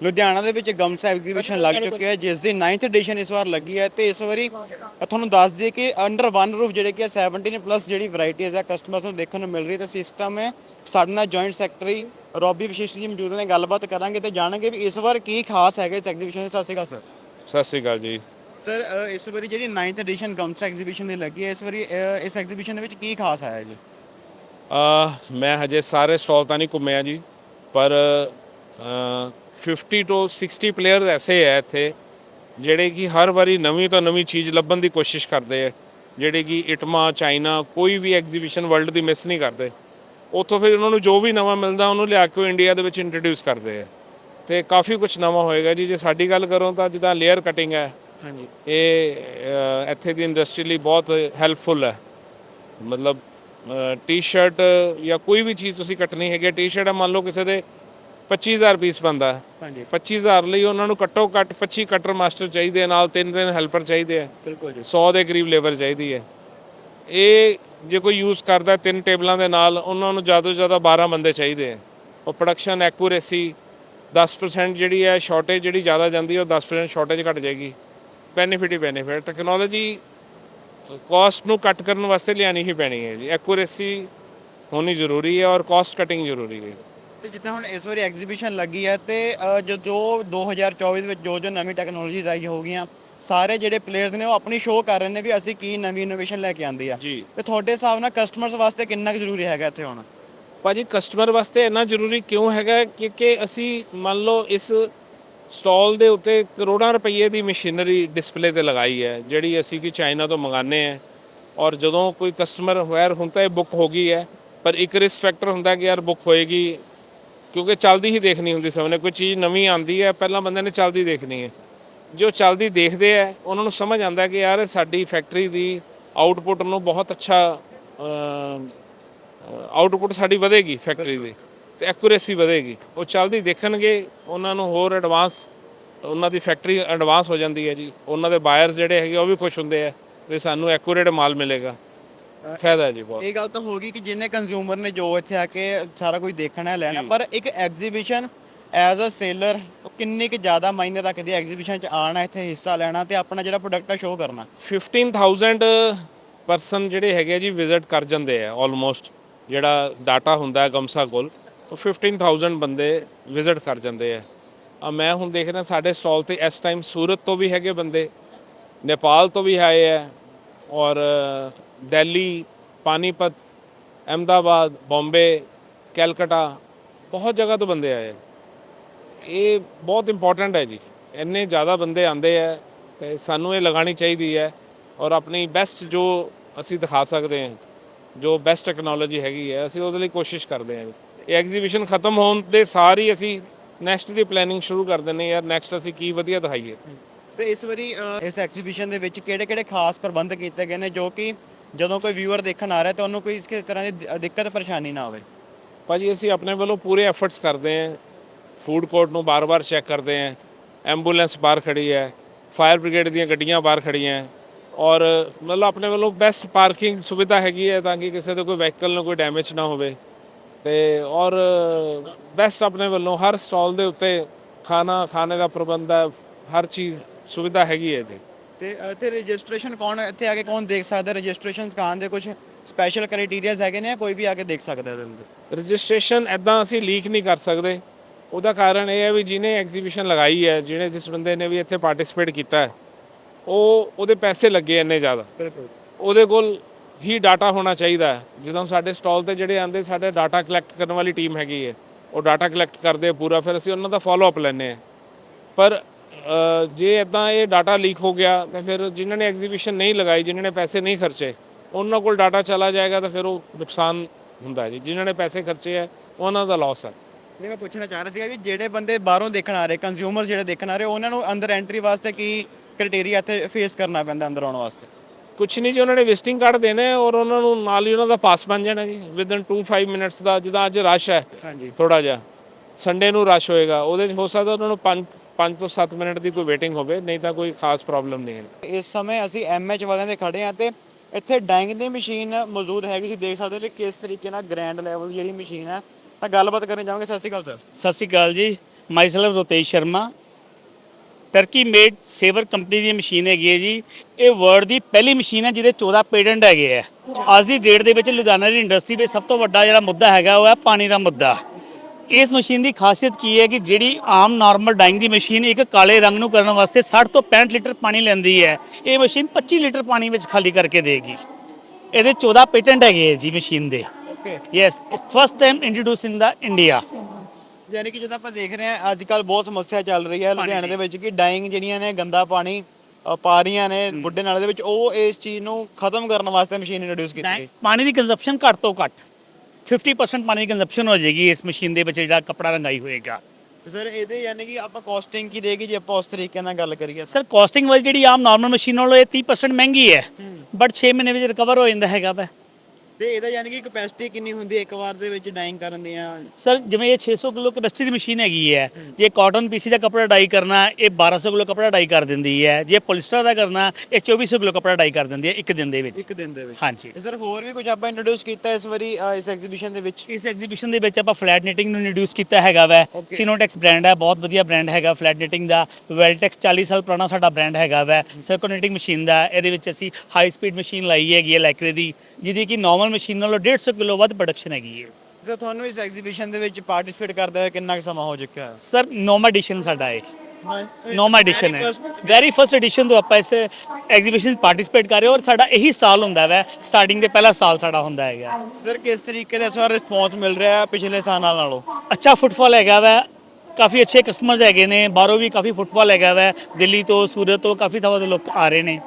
ਲੁਧਿਆਣਾ ਦੇ ਵਿੱਚ ਗਮਸ ਐਗਜ਼ੀਬਿਸ਼ਨ ਲੱਗ ਚੁੱਕਿਆ ਹੈ ਜਿਸ ਦੀ 9th ਐਡੀਸ਼ਨ ਇਸ ਵਾਰ ਲੱਗੀ ਹੈ ਤੇ ਇਸ ਵਾਰੀ ਤੁਹਾਨੂੰ ਦੱਸ ਦਈਏ ਕਿ ਅੰਡਰ ਵਨ ਰੂਫ ਜਿਹੜੇ ਕਿ 17 ਪਲੱਸ ਜਿਹੜੀ ਵੈਰਾਈਟੀਜ਼ ਹੈ ਕਸਟਮਰਸ ਨੂੰ ਦੇਖਣ ਨੂੰ ਮਿਲ ਰਹੀ ਤੇ ਸਿਸਟਮ ਹੈ ਸਾਡੇ ਨਾਲ ਜੁਆਇੰਟ ਸੈਕਟਰੀ ਰੋਬੀ ਵਿਸ਼ੇਸ਼ ਜੀ ਮੌਜੂਦ ਨੇ ਗੱਲਬਾਤ ਕਰਾਂਗੇ ਤੇ ਜਾਣਾਂਗੇ ਵੀ ਇਸ ਵਾਰ ਕੀ ਖਾਸ ਹੈਗਾ ਇਸ ਐਗਜ਼ੀਬਿਸ਼ਨ ਵਿੱਚ ਸਤਿ ਸ਼੍ਰੀ ਅਕਾਲ ਸਰ। ਸਤਿ ਸ਼੍ਰੀ ਅਕਾਲ ਜੀ। ਸਰ ਇਸ ਵਾਰੀ ਜਿਹੜੀ 9th ਐਡੀਸ਼ਨ ਗਮਸ ਐਗਜ਼ੀਬਿਸ਼ਨ ਦੀ ਲੱਗੀ ਹੈ ਇਸ ਵਾਰੀ ਇਸ ਐਗਜ਼ੀਬਿਸ਼ਨ ਦੇ ਵਿੱਚ ਕੀ ਖਾਸ ਆਇਆ ਜੀ? ਮੈਂ ਹਜੇ ਸਾਰੇ ਸਟਾਲ ਤਾਂ ਨਹੀਂ ਘੁੰਮਿਆ ਜੀ ਪਰ 50 ਤੋਂ 60 ਪਲੇਅਰਸ ਐਸੇ ਹੈ ਇੱਥੇ ਜਿਹੜੇ ਕਿ ਹਰ ਵਾਰੀ ਨਵੀਂ ਤੋਂ ਨਵੀਂ ਚੀਜ਼ ਲੱਭਣ ਦੀ ਕੋਸ਼ਿਸ਼ ਕਰਦੇ ਆ। ਜਿਹੜੇ ਕਿ ਇਟਮਾ ਚਾਈਨਾ ਕੋਈ ਵੀ ਐਗਜ਼ੀਬਿਸ਼ਨ ਵਰਲਡ ਦੀ ਮਿਸ ਨਹੀਂ ਕਰਦੇ। ਉੱਥੋਂ ਫਿਰ ਉਹਨਾਂ ਨੂੰ ਜੋ ਵੀ ਨਵਾਂ ਮਿਲਦਾ ਉਹਨੂੰ ਲਿਆ ਕੇ ਉਹ ਇੰਡੀਆ ਦੇ ਵਿੱਚ ਇੰਟਰੋਡਿਊਸ ਕਰਦੇ ਆ। ਤੇ ਕਾਫੀ ਕੁਝ ਨਵਾਂ ਹੋਏਗਾ ਜੀ। ਜੇ ਸਾਡੀ ਗੱਲ ਕਰੋ ਤਾਂ ਜਿੱਦਾਂ ਲੇਅਰ ਕਟਿੰਗ ਹੈ ਹਾਂਜੀ। ਇਹ ਇੱਥੇ ਦੀ ਇੰਡਸਟਰੀ ਲਈ ਬਹੁਤ ਹੈਲਪਫੁਲ ਹੈ। ਮਤਲਬ ਟੀ-ਸ਼ਰਟ ਜਾਂ ਕੋਈ ਵੀ ਚੀਜ਼ ਤੁਸੀਂ ਕੱਟਣੀ ਹੈਗੀ ਟੀ-ਸ਼ਰਟ ਮੰਨ ਲਓ ਕਿਸੇ ਦੇ 25000 ਪੀਸ ਬੰਦਾ ਹਾਂਜੀ। 25000 ਲਈ ਉਹਨਾਂ ਨੂੰ ਘੱਟੋ ਘੱਟ 25 ਕਟਰ ਮਾਸਟਰ ਚਾਹੀਦੇ ਆ, ਨਾਲ ਤਿੰਨ ਤਿੰਨ ਹੈਲਪਰ ਚਾਹੀਦੇ ਆ। ਬਿਲਕੁਲ ਜੀ। 100 ਦੇ ਕਰੀਬ ਲੇਬਰ ਚਾਹੀਦੀ ਹੈ। ਇਹ ਜੇ ਕੋਈ ਯੂਜ਼ ਕਰਦਾ ਤਿੰਨ ਟੇਬਲਾਂ ਦੇ ਨਾਲ ਉਹਨਾਂ ਨੂੰ ਜ਼ਿਆਦਾ ਤੋਂ ਜ਼ਿਆਦਾ 12 ਬੰਦੇ ਚਾਹੀਦੇ ਆ। ਉਹ ਪ੍ਰੋਡਕਸ਼ਨ ਐਕੂਰੇਸੀ 10% ਜਿਹੜੀ ਹੈ ਸ਼ਾਰਟੇਜ ਜਿਹੜੀ ਜ਼ਿਆਦਾ ਜਾਂਦੀ ਹੈ ਉਹ 10% ਸ਼ਾਰਟੇਜ ਘਟ ਜਾਏਗੀ। ਬੈਨੀਫਿਟ ਹੀ ਬੈਨੀਫਿਟ ਟੈਕਨੋਲੋਜੀ ਕਾਸਟ ਨੂੰ ਕੱਟ ਕਰਨ ਵਾਸਤੇ ਲਿਆਣੀ ਹੀ ਪੈਣੀ ਹੈ ਜੀ। ਐਕੂਰੇਸੀ ਹੋਣੀ ਜ਼ਰੂਰੀ ਹੈ ਔਰ ਕਾਸਟ ਕਟਿੰਗ ਜ਼ਰੂਰੀ ਹੈ। ਤੇ ਜਿੱਦਾਂ ਹੁਣ ਇਸ ਵਾਰੀ ਐਗਜ਼ੀਬਿਸ਼ਨ ਲੱਗੀ ਹੈ ਤੇ ਅ, ਜੋ ਜੋ 2024 ਦੇ ਵਿੱਚ ਜੋ ਜੋ ਨਵੀਂ ਟੈਕਨੋਲੋਜੀਜ਼ ਆਈ ਹੋਗੀਆਂ ਸਾਰੇ ਜਿਹੜੇ ਪਲੇਅਰਸ ਨੇ ਉਹ ਆਪਣੀ ਸ਼ੋਅ ਕਰ ਰਹੇ ਨੇ ਵੀ ਅਸੀਂ ਕੀ ਨਵੀਂ ਇਨੋਵੇਸ਼ਨ ਲੈ ਕੇ ਆਂਦੀ ਆ। ਜੀ। ਤੇ ਤੁਹਾਡੇ ਹਿਸਾਬ ਨਾਲ ਕਸਟਮਰਸ ਵਾਸਤੇ ਕਿੰਨਾ ਕੁ ਜ਼ਰੂਰੀ ਹੈਗਾ ਇੱਥੇ ਹੁਣ? ਭਾਜੀ ਕਸਟਮਰ ਵਾਸਤੇ ਇੰਨਾ ਜ਼ਰੂਰੀ ਕਿਉਂ ਹੈਗਾ? ਕਿਉਂਕਿ ਅਸੀਂ ਮੰਨ ਲਓ ਇਸ ਸਟਾਲ ਦੇ ਉੱਤੇ ਕਰੋੜਾਂ ਰੁਪਏ ਦੀ ਮਸ਼ੀਨਰੀ ਡਿਸਪਲੇ ਤੇ ਲਗਾਈ ਹੈ ਜਿਹੜੀ ਅਸੀਂ ਕਿ ਚਾਈਨਾ ਤੋਂ ਮੰਗਾਨੇ ਆ ਔਰ ਜਦੋਂ ਕੋਈ ਕਸਟਮਰ ਹੋਇਰ ਹੁੰਦਾ ਹੈ ਬੁੱਕ ਹੋ ਗਈ ਹੈ ਪਰ ਇੱਕ ਰਿਸਕ ਫੈਕਟਰ ਹੁੰਦਾ ਕਿ ਯਾਰ ਬੁੱਕ ਹੋਏਗੀ ਕਿਉਂਕਿ ਚੱਲਦੀ ਹੀ ਦੇਖਣੀ ਹੁੰਦੀ ਸਭ ਨੇ ਕੋਈ ਚੀਜ਼ ਨਵੀਂ ਆਂਦੀ ਹੈ, ਪਹਿਲਾਂ ਬੰਦੇ ਨੇ ਚੱਲਦੀ ਦੇਖਣੀ ਹੈ। ਜੋ ਚੱਲਦੀ ਦੇਖਦੇ ਆ ਉਹਨਾਂ ਨੂੰ ਸਮਝ ਆਉਂਦਾ ਕਿ ਯਾਰ ਸਾਡੀ ਫੈਕਟਰੀ ਦੀ ਆਊਟਪੁੱਟ ਨੂੰ ਬਹੁਤ ਅੱਛਾ ਆਊਟਪੁੱਟ ਸਾਡੀ ਵਧੇਗੀ ਫੈਕਟਰੀ ਦੀ ਤੇ ਐਕੂਰੇਸੀ ਵਧੇਗੀ। ਉਹ ਚੱਲਦੀ ਦੇਖਣਗੇ, ਉਹਨਾਂ ਨੂੰ ਹੋਰ ਐਡਵਾਂਸ ਉਹਨਾਂ ਦੀ ਫੈਕਟਰੀ ਐਡਵਾਂਸ ਹੋ ਜਾਂਦੀ ਹੈ ਜੀ। ਉਹਨਾਂ ਦੇ ਬਾਇਰਸ ਜਿਹੜੇ ਹੈਗੇ ਉਹ ਵੀ ਖੁਸ਼ ਹੁੰਦੇ ਆ ਵੀ ਸਾਨੂੰ ਐਕੂਰੇਟ ਮਾਲ ਮਿਲੇਗਾ। ਫਾਇਦਾ ਹੈ ਜੀ ਬਹੁਤ। ਇਹ ਗੱਲ ਤਾਂ ਹੋ ਗਈ ਕਿ ਜਿੰਨੇ ਕੰਜ਼ਿਊਮਰ ਨੇ ਜੋ ਇੱਥੇ ਆ ਕੇ ਸਾਰਾ ਕੁਝ ਦੇਖਣਾ ਹੈ ਲੈਣਾ ਪਰ ਇੱਕ ਐਗਜ਼ੀਬਿਸ਼ਨ ਐਜ਼ ਅ ਸੇਲਰ ਕਿੰਨੀ ਕੁ ਜ਼ਿਆਦਾ ਮਾਇਨੇ ਰੱਖਦੀ ਹੈ ਐਗਜ਼ੀਬਿਸ਼ਨ 'ਚ ਆਣਾ ਇੱਥੇ ਹਿੱਸਾ ਲੈਣਾ ਤੇ ਆਪਣਾ ਜਿਹੜਾ ਪ੍ਰੋਡਕਟ ਆ ਸ਼ੋਅ ਕਰਨਾ। 15000 ਪਰਸਨ ਜਿਹੜੇ ਹੈਗੇ ਆ ਜੀ ਵਿਜ਼ਿਟ ਕਰ ਜਾਂਦੇ ਆ ਆਲਮੋਸਟ ਜਿਹੜਾ ਡਾਟਾ ਹੁੰਦਾ ਹੈ ਗਮਸਾ ਕੋਲ ਉਹ 15000 ਬੰਦੇ ਵਿਜ਼ਿਟ ਕਰ ਜਾਂਦੇ ਆ। ਆ ਮੈਂ ਹੁਣ ਦੇਖ ਰਿਹਾ ਸਾਡੇ ਸਟਾਲ ਤੇ ਇਸ ਟਾਈਮ ਸੂਰਤ ਤੋਂ ਵੀ ਹੈਗੇ ਬੰਦੇ ਨੇਪਾਲ ਤੋਂ ਵੀ ਆਏ ਆ ਔਰ ਦਿੱਲੀ, ਪਾਨੀਪਤ, ਅਹਿਮਦਾਬਾਦ, ਬੰਬੇ, ਕੈਲਕਟਾ, ਬਹੁਤ ਜਗ੍ਹਾ ਤੋਂ ਬੰਦੇ ਆਏ ਇਹ ਬਹੁਤ ਇੰਪੋਰਟੈਂਟ ਹੈ ਜੀ। ਇੰਨੇ ਜ਼ਿਆਦਾ ਬੰਦੇ ਆਉਂਦੇ ਆ ਤੇ ਸਾਨੂੰ ਇਹ ਲਗਾਣੀ ਚਾਹੀਦੀ ਹੈ ਔਰ ਆਪਣੀ ਬੈਸਟ ਜੋ ਅਸੀਂ ਦਿਖਾ ਸਕਦੇ ਹਾਂ, ਜੋ ਬੈਸਟ ਟੈਕਨੋਲੋਜੀ ਹੈਗੀ ਹੈ, ਅਸੀਂ ਉਹਦੇ ਲਈ ਕੋਸ਼ਿਸ਼ ਕਰਦੇ ਹਾਂ। ਇਹ ਐਗਜ਼ੀਬਿਸ਼ਨ ਖਤਮ ਹੋਣ ਦੇ ਸਾਰ ਹੀ ਅਸੀਂ ਨੈਕਸਟ ਦੀ ਪਲੈਨਿੰਗ ਸ਼ੁਰੂ ਕਰ ਦਿੰਦੇ ਯਾਰ ਨੈਕਸਟ ਅਸੀਂ ਕੀ ਵਧੀਆ ਦਿਖਾਈਏ। ਤੇ ਇਸ ਵਾਰੀ ਇਸ ਐਗਜ਼ੀਬਿਸ਼ਨ ਦੇ ਵਿੱਚ ਕਿਹੜੇ-ਕਿਹੜੇ ਖਾਸ ਪ੍ਰਬੰਧ ਕੀਤੇ ਗਏ ਨੇ ਜੋ ਕਿ ਜਦੋਂ ਕੋਈ ਵਿਊਅਰ ਦੇਖਣ ਆ ਰਿਹਾ ਤਾਂ ਉਹਨੂੰ ਕੋਈ ਇਸ ਤਰ੍ਹਾਂ ਦੀ ਦਿ- ਦਿੱਕਤ, ਪਰੇਸ਼ਾਨੀ ਨਾ ਹੋਵੇ। ਭਾਜੀ, ਅਸੀਂ ਆਪਣੇ ਵੱਲੋਂ ਪੂਰੇ ਐਫਰਟਸ ਕਰਦੇ ਹਾਂ। ਫੂਡ ਕੋਰਟ ਨੂੰ ਬਾਰ-ਬਾਰ ਚੈੱਕ ਕਰਦੇ ਹਾਂ। ਐਂਬੂਲੈਂਸ ਬਾਹਰ ਖੜੀ ਹੈ। ਫਾਇਰ ਬ੍ਰਿਗੇਡ ਦੀਆਂ ਗੱਡੀਆਂ ਬਾਹਰ ਖੜੀਆਂ ਹੈ। ਔਰ ਮਤਲਬ ਆਪਣੇ ਵੱਲੋਂ ਬੈਸਟ ਪਾਰਕਿੰਗ ਸੁਵਿਧਾ ਹੈਗੀ ਹੈ ਤਾਂ ਕਿ ਕਿਸੇ ਦੇ ਕੋਈ ਵਹੀਕਲ ਨੂੰ ਕੋਈ ਡੈਮੇਜ ਨਾ ਹੋਵੇ। ਤੇ ਔਰ ਬੈਸਟ ਆਪਣੇ ਵੱਲੋਂ ਹਰ ਸਟਾਲ ਦੇ ਉੱਤੇ ਖਾਣਾ, ਖਾਣੇ ਦਾ ਪ੍ਰਬੰਧ ਹੈ। ਹਰ ਚੀਜ਼ ਸੁਵਿਧਾ ਹੈਗੀ ਹੈ ਜੀ ਤੇ ਇੱਥੇ ਰਜਿਸਟ੍ਰੇਸ਼ਨ ਕੌਣ ਇੱਥੇ ਆ ਕੇ ਕੌਣ ਦੇਖ ਸਕਦਾ? ਰਜਿਸਟ੍ਰੇਸ਼ਨ ਕਾਨ ਦੇ ਕੁਝ ਸਪੈਸ਼ਲ ਕ੍ਰਾਈਟੇਰੀਆਜ਼ ਹੈਗੇ ਨੇ ਕੋਈ ਵੀ ਆ ਕੇ ਦੇਖ ਸਕਦਾ ਇਹਦੇ ਅੰਦਰ? ਰਜਿਸਟ੍ਰੇਸ਼ਨ ਐਦਾਂ ਅਸੀਂ ਲੀਕ ਨਹੀਂ ਕਰ ਸਕਦੇ। ਉਹਦਾ ਕਾਰਨ ਇਹ ਹੈ ਵੀ ਜਿਹਨੇ ਐਗਜ਼ੀਬਿਸ਼ਨ ਲਗਾਈ ਹੈ ਜਿਹਨੇ ਜਿਸ ਬੰਦੇ ਨੇ ਵੀ ਇੱਥੇ ਪਾਰਟਿਸਿਪੇਟ ਕੀਤਾ ਹੈ ਉਹ ਉਹਦੇ ਪੈਸੇ ਲੱਗੇ ਇੰਨੇ ਜ਼ਿਆਦਾ। ਬਿਲਕੁਲ। ਉਹਦੇ ਕੋਲ ਹੀ ਡਾਟਾ ਹੋਣਾ ਚਾਹੀਦਾ ਹੈ। ਜਦੋਂ ਸਾਡੇ ਸਟਾਲ ਤੇ ਜਿਹੜੇ ਆਂਦੇ ਸਾਡੇ ਡਾਟਾ ਕਲੈਕਟ ਕਰਨ ਵਾਲੀ ਟੀਮ ਹੈਗੀ ਹੈ। ਉਹ ਡਾਟਾ ਕਲੈਕਟ ਕਰਦੇ ਪੂਰਾ ਫਿਰ ਅਸੀਂ ਉਹਨਾਂ ਦਾ ਫਾਲੋ ਅਪ ਲੈਂਦੇ ਆ ਪਰ ਜੇ ਇਦਾਂ ਇਹ ਡਾਟਾ ਲੀਕ ਹੋ ਗਿਆ ਤਾਂ ਫਿਰ ਜਿਨ੍ਹਾਂ ਨੇ ਐਗਜ਼ੀਬਿਸ਼ਨ ਨਹੀਂ ਲਗਾਈ ਜਿਨ੍ਹਾਂ ਨੇ ਪੈਸੇ ਨਹੀਂ ਖਰਚੇ ਉਹਨਾਂ ਕੋਲ ਡਾਟਾ ਚਲਾ ਜਾਏਗਾ ਤਾਂ ਫਿਰ ਉਹ ਨੁਕਸਾਨ ਹੁੰਦਾ ਹੈ ਜੀ। ਜਿਨ੍ਹਾਂ ਨੇ ਪੈਸੇ ਖਰਚੇ ਹੈ ਉਹਨਾਂ ਦਾ ਲਾਸ ਹੈ। ਜੇ ਮੈਂ ਪੁੱਛਣਾ ਚਾਹ ਰਿਹਾ ਸੀਗਾ ਵੀ ਜਿਹੜੇ ਬੰਦੇ ਬਾਹਰੋਂ ਦੇਖਣ ਆ ਰਹੇ ਕੰਜ਼ਿਊਮਰ ਜਿਹੜੇ ਦੇਖਣ ਆ ਰਹੇ ਉਹਨਾਂ ਨੂੰ ਅੰਦਰ ਐਂਟਰੀ ਵਾਸਤੇ ਕੀ ਕ੍ਰਾਈਟੇਰੀਆ ਇੱਥੇ ਫੇਸ ਕਰਨਾ ਪੈਂਦਾ ਅੰਦਰ ਆਉਣ ਵਾਸਤੇ? ਕੁਛ ਨਹੀਂ ਜੀ ਉਹਨਾਂ ਨੇ ਵਿਜ਼ਿਟਿੰਗ ਕਾਰਡ ਦੇਣੇ ਔਰ ਉਹਨਾਂ ਨੂੰ ਨਾਲ ਹੀ ਉਹਨਾਂ ਦਾ ਪਾਸ ਬਣ ਜਾਣਾ ਜੀ। ਵਿਦਨ 2-5 ਮਿੰਟਸ ਦਾ ਜਿੱਦਾਂ ਅੱਜ ਰਸ਼ ਹੈ ਹਾਂਜੀ। ਥੋੜਾ ਜਿਹਾ। ਸੰਡੇ ਨੂੰ ਰਸ਼ ਹੋਏਗਾ। ਉਹਦੇ 'ਚ ਹੋ ਸਕਦਾ ਉਹਨਾਂ ਨੂੰ 5 5 ਤੋਂ 7 ਮਿੰਟ ਦੀ ਕੋਈ ਵੇਟਿੰਗ ਹੋਵੇ ਨਹੀਂ ਤਾਂ ਕੋਈ ਖਾਸ ਪ੍ਰੋਬਲਮ ਨਹੀਂ ਹੈ। ਇਸ ਸਮੇਂ ਅਸੀਂ ਐਮਐਚ ਵਾਲਿਆਂ ਦੇ ਖੜੇ ਆ ਤੇ ਇੱਥੇ ਡੈਂਗ ਦੀ ਮਸ਼ੀਨ ਮੌਜੂਦ ਹੈਗੀ ਤੁਸੀਂ ਦੇਖ ਸਕਦੇ ਹੋ ਕਿ ਕਿਸ ਤਰੀਕੇ ਨਾਲ ਗ੍ਰੈਂਡ ਲੈਵਲ ਜਿਹੜੀ ਮਸ਼ੀਨ ਹੈ। ਤਾਂ ਗੱਲਬਾਤ ਕਰਨ ਜਾਵਾਂਗੇ। ਸਤਿ ਸ਼੍ਰੀ ਅਕਾਲ ਸਰ। ਸਤਿ ਸ਼੍ਰੀ ਅਕਾਲ ਜੀ। Myself Rotesh Sharma. Turkey made saver company ਦੀ ਮਸ਼ੀਨ ਹੈਗੀ ਹੈ ਜੀ। ਇਹ ਵਰਲਡ ਦੀ ਪਹਿਲੀ ਮਸ਼ੀਨ ਹੈ ਜਿਹਦੇ 14 ਪੇਟੈਂਟ ਹੈਗੇ ਹੈ ਅੱਜ ਦੀ ਡੇਟ ਦੇ ਵਿੱਚ ਲੁਧਿਆਣਾ ਦੀ ਇੰਡਸਟਰੀ ਵਿੱਚ ਸਭ ਤੋਂ ਵੱਡਾ ਜਿਹੜਾ ਮੁੱਦਾ ਹੈਗਾ ਉਹ ਹੈ ਪਾਣੀ ਦਾ ਮੁੱਦਾ। ਇਸ ਮਸ਼ੀਨ ਦੀ ਖਾਸੀਅਤ ਕੀ ਹੈ ਕਿ ਜਿਹੜੀ ਆਮ ਨਾਰਮਲ ਡਾਈਂਗ ਦੀ ਮਸ਼ੀਨ ਇੱਕ ਕਾਲੇ ਰੰਗ ਨੂੰ ਕਰਨ ਵਾਸਤੇ 60 ਤੋਂ 65 ਲੀਟਰ ਪਾਣੀ ਲੈਂਦੀ ਹੈ ਇਹ ਮਸ਼ੀਨ 25 ਲੀਟਰ ਪਾਣੀ ਵਿੱਚ ਖਾਲੀ ਕਰਕੇ ਦੇਗੀ। ਇਹਦੇ 14 ਪੇਟੈਂਟ ਹੈਗੇ ਜੀ ਮਸ਼ੀਨ ਦੇ। Okay yes first time introduce in the India ਯਾਨੀ ਕਿ ਜਦੋਂ ਆਪਾਂ ਦੇਖ ਰਹੇ ਹਾਂ ਅੱਜ ਕੱਲ ਬਹੁਤ ਸਮੱਸਿਆ ਚੱਲ ਰਹੀ ਹੈ ਲੁਧਿਆਣੇ ਦੇ ਵਿੱਚ ਕਿ ਡਾਈਂਗ ਜਿਹੜੀਆਂ ਨੇ ਗੰਦਾ ਪਾਣੀ ਪਾ ਰਹੀਆਂ ਨੇ ਬੁੱਢੇ ਨਾਲੇ ਦੇ ਵਿੱਚ ਉਹ ਇਸ ਚੀਜ਼ ਨੂੰ ਖਤਮ ਕਰਨ ਵਾਸਤੇ ਮਸ਼ੀਨ ਇੰਟਰੋਡਿਊਸ ਕੀਤੀ ਪਾਣੀ ਦੀ ਕੰਜ਼ੰਪਸ਼ਨ ਘੱਟ ਤੋਂ ਘੱਟ। 50% ਪਾਣੀ ਦੀ ਕੰਜ਼ੰਪਸ਼ਨ ਹੋ ਜਾਏਗੀ ਇਸ ਮਸ਼ੀਨ ਦੇ ਵਿੱਚ ਜਿਹੜਾ ਕਪੜਾ ਰੰਗਾਈ ਹੋਏਗਾ। ਸਰ ਇਹਦੇ ਯਾਨੀ ਕਿ ਆਪਾਂ ਕਾਸਟਿੰਗ ਕੀ ਰਹੇਗੀ ਜੇ ਆਪਾਂ ਉਸ ਤਰੀਕੇ ਨਾਲ ਗੱਲ ਕਰੀਏ? ਸਰ ਕਾਸਟਿੰਗ ਵਾਈਜ਼ ਜਿਹੜੀ ਆਮ ਨਾਰਮਲ ਮਸ਼ੀਨ ਨਾਲੋਂ ਇਹ 30% ਮਹਿੰਗੀ ਹੈ। ਬਟ 6 ਮਹੀਨੇ ਵਿੱਚ ਰਿਕਵਰ ਹੋ ਜਾਂਦਾ ਹੈਗਾ ਵਾ। ਤੇ ਇਹਦਾ ਯਾਨੀ ਕਿ ਕਪੈਸਿਟੀ ਕਿੰਨੀ ਹੁੰਦੀ ਹੈ? ਇੱਕ ਵਾਰ ਦੇ ਵਿੱਚ ਡਾਈਂਗ ਕਰਨ ਦੀਆਂ? ਸਰ ਜਿਵੇਂ ਇਹ 600 ਕਿਲੋ ਕੈਪੈਸਿਟੀ ਦੀ ਮਸ਼ੀਨ ਹੈਗੀ ਹੈ ਜੇ ਕਾਟਨ ਪੀਸੀ ਦਾ ਕਪੜਾ ਡਾਈ ਕਰਨਾ ਇਹ 1200 ਕਿਲੋ ਕਪੜਾ ਡਾਈ ਕਰ ਦਿੰਦੀ ਹੈ। ਜੇ ਪੋਲਿਸਟਰ ਦਾ ਕਰਨਾ ਇਹ 2400 ਕਿਲੋ ਕਪੜਾ ਡਾਈ ਕਰ ਦਿੰਦੀ ਹੈ ਇੱਕ ਦਿਨ ਦੇ ਵਿੱਚ। ਇੱਕ ਦਿਨ ਦੇ ਵਿੱਚ। ਹਾਂਜੀ। ਤੇ ਸਰ ਹੋਰ ਵੀ ਕੁਝ ਆਪਾਂ ਇੰਟਰੋਡਿਊਸ ਕੀਤਾ ਇਸ ਵਾਰੀ ਅ, ਇਸ ਐਗਜ਼ੀਬਿਸ਼ਨ ਦੇ ਵਿੱਚ? ਇਸ ਐਗਜ਼ੀਬਿਸ਼ਨ ਦੇ ਵਿੱਚ ਆਪਾਂ ਫਲੈਟ ਨੀਟਿੰਗ ਨੂੰ ਇੰਟਰੋਡਿਊਸ ਕੀਤਾ ਹੈਗਾ ਵੈ। ਸਿਨੋਟੈਕਸ ਬ੍ਰਾਂਡ ਹੈ ਬਹੁਤ ਵਧੀਆ ਬ੍ਰਾਂਡ ਹੈਗਾ ਫਲੈਟ ਨੀਟਿੰਗ ਦਾ। ਵੈਲਟੈਕਸ 40 ਸਾਲ ਪੁਰਾਣਾ ਸਾਡਾ ਬ੍ਰਾਂਡ ਹੈਗਾ ਵੈ। ਨੀਟਿੰਗ ਮਸ਼ੀਨ ਦਾ। ਇਹਦੇ ਵਿੱਚ ਅਸੀਂ ਹਾਈ ਸਪੀਡ ਮਸ਼ੀਨ ਲਾਈ ਹੈਗੀ ਹੈ ਲੈਕਰੇ ਦੀ। ਜਿਹਦੀ ਕਿ ਨਾਰਮਲ ਮਸ਼ੀਨ ਨਾਲੋਂ 150 ਕਿਲੋ ਵੱਧ ਪ੍ਰੋਡਕਸ਼ਨ ਹੈਗੀ ਹੈ। ਤੇ ਤੁਹਾਨੂੰ ਇਸ ਐਗਜ਼ੀਬਿਸ਼ਨ ਦੇ ਵਿੱਚ ਪਾਰਟਿਸਿਪੇਟ ਕਰਦੇ ਹੋਏ ਕਿੰਨਾ ਕੁ ਸਮਾਂ ਹੋ ਚੁੱਕਾ ਹੈ? ਸਰ ਨੋਮਾ ਐਡੀਸ਼ਨ ਸਾਡਾ ਹੈ। ਨੋਮਾ ਐਡੀਸ਼ਨ ਹੈ। ਵੈਰੀ ਫਸਟ ਐਡੀਸ਼ਨ ਤੋਂ ਆਪਾਂ ਇਸ ਐਗਜ਼ੀਬਿਸ਼ਨ ਪਾਰਟਿਸਿਪੇਟ ਕਰ ਰਹੇ ਹਾਂ ਔਰ ਸਾਡਾ ਇਹੀ ਸਾਲ ਹੁੰਦਾ ਵੈ। ਸਟਾਰਟਿੰਗ ਦੇ ਪਹਿਲਾ ਸਾਲ ਸਾਡਾ ਹੁੰਦਾ ਹੈਗਾ। ਸਰ ਕਿਸ ਤਰੀਕੇ ਦਾ ਇਸ ਵਾਰ ਰਿਸਪੌਂਸ ਮਿਲ ਰਿਹਾ ਹੈ ਪਿਛਲੇ ਸਾਲਾਂ ਨਾਲੋਂ? ਅੱਛਾ ਫੁੱਟਫਾਲ ਹੈਗਾ ਵੈ। ਕਾਫੀ ਅੱਛੇ ਕਸਟਮਰਸ ਹੈਗੇ ਨੇ। ਬਾਹਰੋਂ ਵੀ ਕਾਫੀ ਫੁੱਟਫਾਲ ਹੈਗਾ ਵੈ। ਦਿੱਲੀ ਤੋਂ ਸੂਰਤ ਤੋਂ ਕਾਫੀ ਥਾਵਾਂ ਤੋਂ ਲੋਕ ਆ ਰਹੇ ਨੇ।